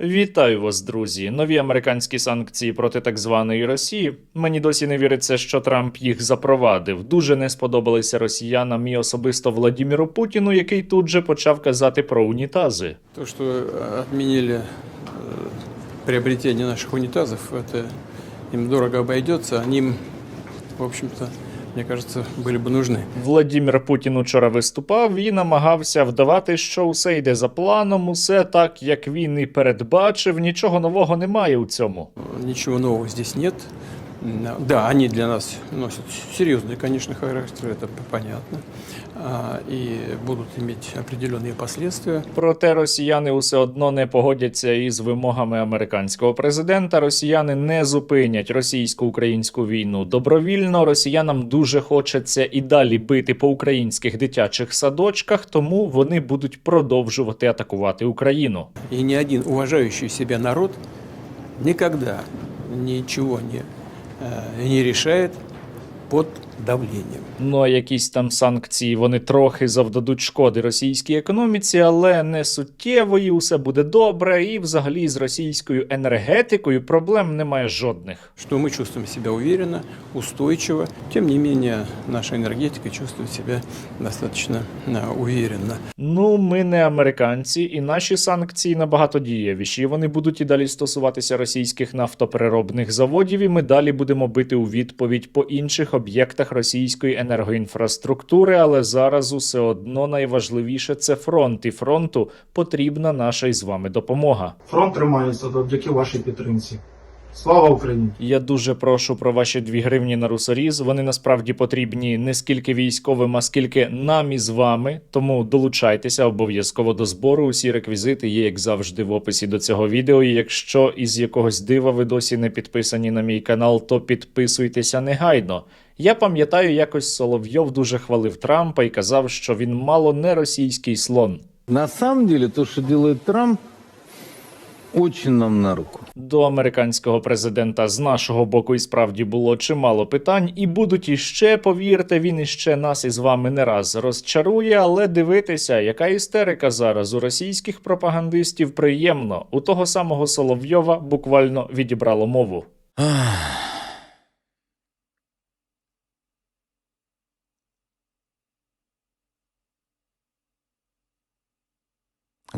Вітаю вас, друзі! Нові американські санкції проти так званої Росії. Мені досі не віриться, що Трамп їх запровадив. Дуже не сподобалися росіянам і особисто Владіміру Путіну, який тут же почав казати про унітази. То, что э, отменили э, приобретение наших унитазов, это им дорого обойдется, они им, в общем-то, мне кажется, были бы нужны. Владімір Путін учора виступав і намагався вдавати, що усе йде за планом, усе так, як він і передбачив. Нічого нового немає у цьому. Ничего нового здесь нет. М, Да, они для нас носят серьезный, конечно, характер, это понятно, А, и будут иметь определенные последствия. Проте росіяни усе одно не погодяться із вимогами американського президента. Росіяни не зупинять російсько-українську війну добровільно. Росіянам дуже хочеться і далі бити по українських дитячих садочках, тому вони будуть продовжувати атакувати Україну. И ни один уважающий себя народ никогда ничего не, э, не решает под давлением. Ну а якісь там санкції вони трохи завдадуть шкоди російській економіці, але не суттєвої, усе буде добре. І взагалі з російською енергетикою проблем немає жодних. что мы чувствуем себя уверенно, устойчиво. Тем не менее, наша энергетика чувствует себя достаточно а, уверенно. Ну, ми не американці, і наші санкції набагато дієвіші. Вони будуть і далі стосуватися російських нафтопереробних заводів, і ми далі будемо бити у відповідь по інших об'єктах російської енергоінфраструктури. Але зараз усе одно найважливіше це фронт, і фронту потрібна наша із вами допомога. Фронт тримається завдяки вашій підтримці. Слава Україні! Я дуже прошу про ваші дві гривні на русоріз. Вони насправді потрібні не скільки військовим, а скільки нам із вами. Тому долучайтеся обов'язково до збору. Усі реквізити є, як завжди, в описі до цього відео. І якщо із якогось дива ви досі не підписані на мій канал, то підписуйтеся негайно. Я пам'ятаю, якось Соловйов дуже хвалив Трампа і казав, що він мало не російський слон. На самом деле то, что делает Трамп, очень нам на руку. До американського президента з нашого боку і справді було чимало питань, і будуть іще, повірте, він іще нас із вами не раз розчарує, але дивитися, яка істерика зараз у російських пропагандистів приємно. У того самого Соловйова буквально відібрало мову.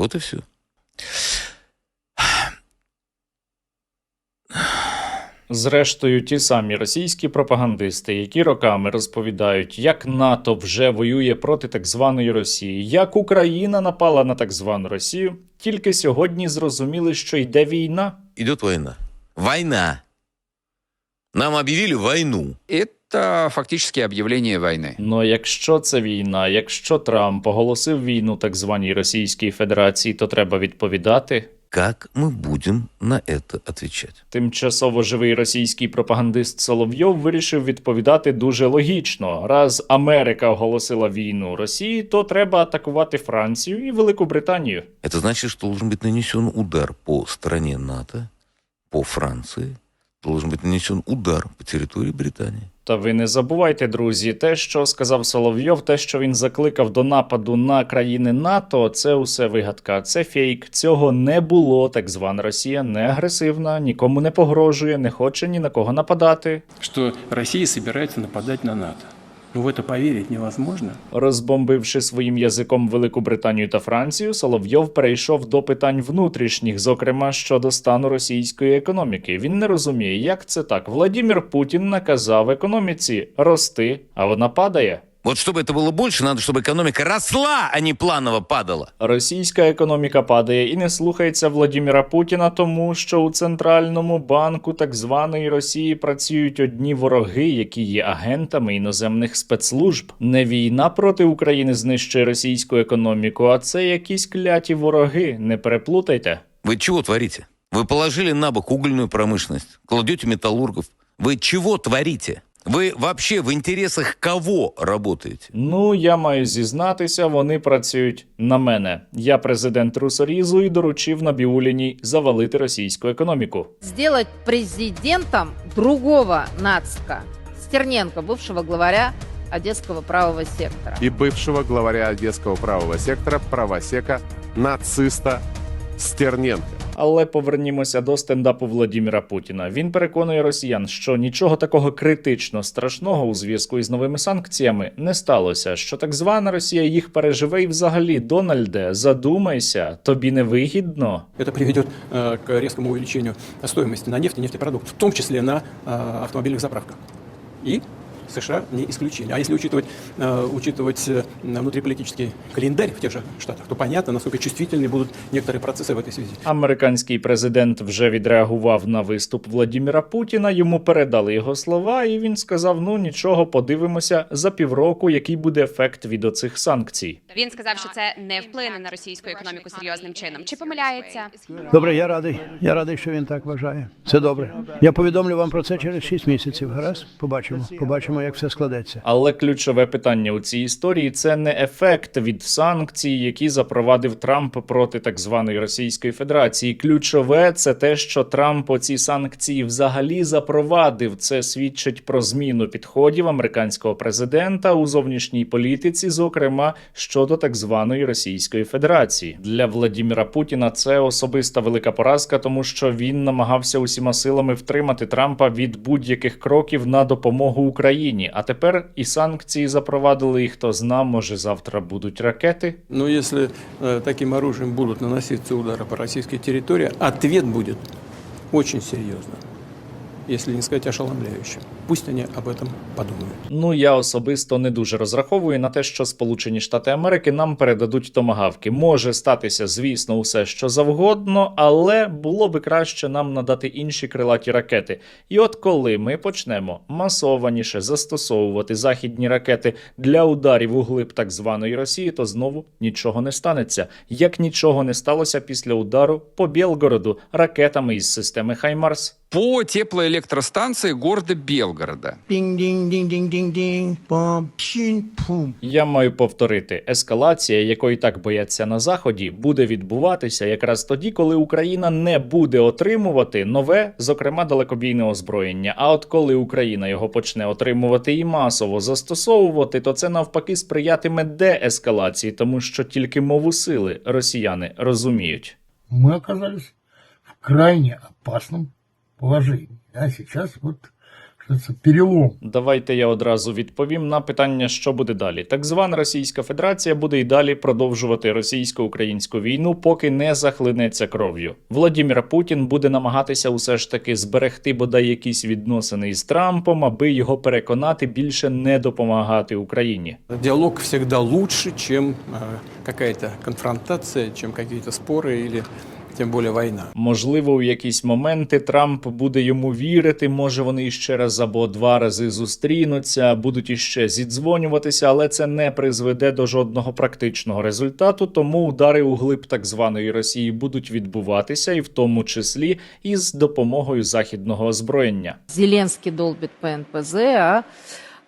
Вот и все. Зрештою, ті самі російські пропагандисти, які роками розповідають, як НАТО вже воює проти так званої Росії, як Україна напала на так звану Росію, тільки сьогодні зрозуміли, що йде війна. Идет война. Война. Нам объявили войну. Это фактически объявление войны. Ну, якщо це війна, якщо Трамп оголосив війну так званій Російській Федерації, то треба відповідати. Как мы будем на это отвечать? Тимчасово живий російський пропагандист Соловйов вирішив відповідати дуже логічно. Раз Америка оголосила війну Росії, то треба атакувати Францію і Велику Британію. Это значит, что должен быть нанесен удар по стране НАТО, по Франции, должен быть нанесен удар по территории Британии. Та ви не забувайте, друзі, те, що сказав Соловйов, те, що він закликав до нападу на країни НАТО, це усе вигадка, це фейк. Цього не було. Так звана Росія не агресивна, нікому не погрожує, не хоче ні на кого нападати. Що Росія збирається нападати на НАТО. Ну, в это поверить невозможно. Розбомбивши своїм язиком Велику Британію та Францію, Соловйов перейшов до питань внутрішніх, зокрема щодо стану російської економіки. Він не розуміє, як це так. Владімір Путін наказав економіці рости, а вона падає. Вот чтобы это было больше, надо, чтобы экономика росла, а не планово падала. Російська економіка падає і не слухається Владіміра Путіна, тому що у центральному банку так званої Росії працюють одні вороги, які є агентами іноземних спецслужб. Не війна проти України знищує російську економіку, а це якісь кляті вороги. Не переплутайте. Вы чего творите? Вы положили на бок угольную промышленность, кладете металлургов. Вы чего творите? Вы вообще в интересах кого работаете? Ну, я маю зізнатися, вони працюють на мене. Я президент Русорізу і доручив Набіуліній завалити російську економіку. сделать президентом другого нацика, Стерненко, бывшего главаря Одесского правого сектора. и бывшего главаря Одесского правого сектора, правосека, нациста Стерненко. Але повернімося до стендапу Владіміра Путіна. Він переконує росіян, що нічого такого критично страшного у зв'язку із новими санкціями не сталося. Що так звана Росія їх переживе, і взагалі, Дональде, задумайся, тобі не вигідно. Это приведет э, к резкому увеличению стоимости на нефть и нефтепродукты, в том числе на э, автомобильных заправках. И США не исключение. А если учитывать, э, учитывать э, внутриполитический календарь в тех же Штатах, то понятно, насколько чувствительны будут некоторые процессы в этой связи. Американський президент вже відреагував на виступ Владіміра Путіна. Йому передали його слова, і він сказав: ну нічого, подивимося за півроку, який буде ефект від оцих санкцій. Він сказав, що це не вплине на російську економіку серйозним чином. Чи помиляється? Добре, я радий. Я радий, що він так вважає. Це добре. Я повідомлю вам про це через 6 місяців. Гаразд? Побачимо. Побачимо, як все складеться. Але ключове питання у цій історії це не ефект від санкцій, які запровадив Трамп проти так званої Російської Федерації. Ключове це те, що Трамп оці санкції взагалі запровадив. Це свідчить про зміну підходів американського президента у зовнішній політиці, зокрема щодо так званої Російської Федерації. Для Владіміра Путіна це особиста велика поразка, тому що він намагався усіма силами втримати Трампа від будь-яких кроків на допомогу Україні. А тепер і санкції запровадили, і хто зна, може завтра будуть ракети. Но если э, таким оружием будут наноситься удары по российской территории, ответ будет очень серьезным, если не сказать ошеломляющим. Пусть они об этом подумают. Ну я особисто не дуже розраховую на те, що Сполучені Штати Америки нам передадуть томагавки. Може статися, звісно, усе що завгодно, але було би краще нам надати інші крилаті ракети. І от коли ми почнемо масованіше застосовувати західні ракети для ударів у глиб так званої Росії, то знову нічого не станеться. Як нічого не сталося після удару по Білгороду ракетами із системи Хаймарс. По теплоэлектростанции города Белгорода. Я маю повторити, ескалація, якої так бояться на заході, буде відбуватися якраз тоді, коли Україна не буде отримувати нове, зокрема далекобійне озброєння. А от коли Україна його почне отримувати і масово застосовувати, то це навпаки сприятиме деескалації, тому що тільки мову сили росіяни розуміють. мы оказались в крайне опасном положении. Да, сейчас вот что-то перелом. Давайте я одразу відповім на питання, що буде далі. Так звана Російська Федерація буде і далі продовжувати російсько-українську війну, поки не захлинеться кров'ю. Владімір Путін буде намагатися усе ж таки зберегти бодай якісь відносини із Трампом, аби його переконати більше не допомагати Україні. Диалог всегда лучше, чем э, какая-то конфронтация, чем какие-то споры или тем более война. Можливо, у якісь моменти Трамп буде йому вірити. Може, вони іще раз або два рази зустрінуться, будуть іще зідзвонюватися, але це не призведе до жодного практичного результату. Тому удари у глиб так званої Росії будуть відбуватися, і в тому числі із допомогою західного озброєння. Зеленский долбит по НПЗ, а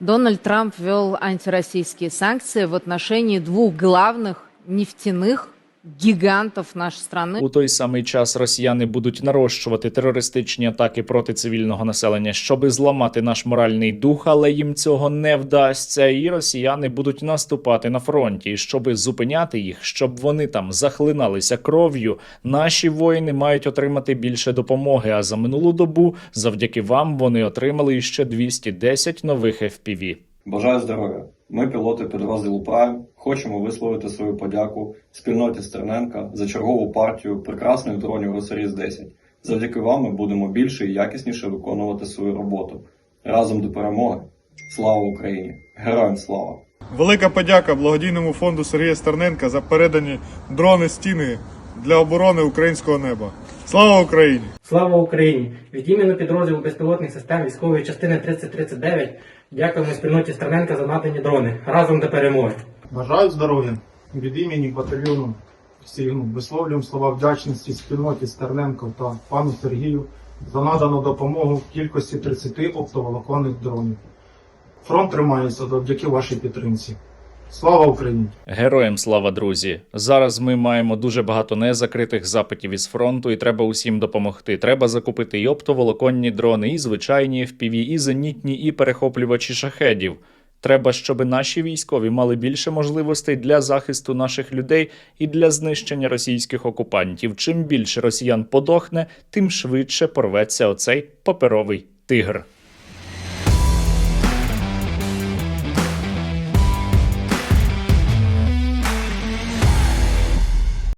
Дональд Трамп ввел антироссийские санкции в отношении двух главных нефтяных гигантов нашей страны. У той самий час росіяни будуть нарощувати терористичні атаки проти цивільного населення, щоби зламати наш моральний дух, але їм цього не вдасться. І росіяни будуть наступати на фронті. І щоби зупиняти їх, щоб вони там захлиналися кров'ю. Наші воїни мають отримати більше допомоги. А за минулу добу, завдяки вам, вони отримали іще 210 нових FPV. Бажаю здоров'я. Ми, пілоти підрозділу Прайм, хочемо висловити свою подяку спільноті Стерненка за чергову партію прекрасних дронів Росаріс 10. Завдяки вам ми будемо більше і якісніше виконувати свою роботу. Разом до перемоги. Слава Україні! Героям слава! Велика подяка благодійному фонду Сергія Стерненка за передані дрони стіни для оборони українського неба. Слава Україні! Слава Україні! Від імені підрозділу безпілотних систем військової частини 3039 дякуємо спільноті Стерненка за надані дрони. Разом до перемоги! Бажаю здоров'я від імені батальйону Сігну. Висловлюємо слова вдячності спільноті Стерненко та пану Сергію за надану допомогу в кількості 30 оптоволоконних дронів. Фронт тримається завдяки вашій підтримці. Слава Україні! Героям слава, друзі! Зараз ми маємо дуже багато незакритих запитів із фронту, і треба усім допомогти. Треба закупити і оптоволоконні дрони, і звичайні FPV, і зенітні, і перехоплювачі шахедів. Треба, щоб наші військові мали більше можливостей для захисту наших людей і для знищення російських окупантів. Чим більше росіян подохне, тим швидше порветься оцей паперовий тигр.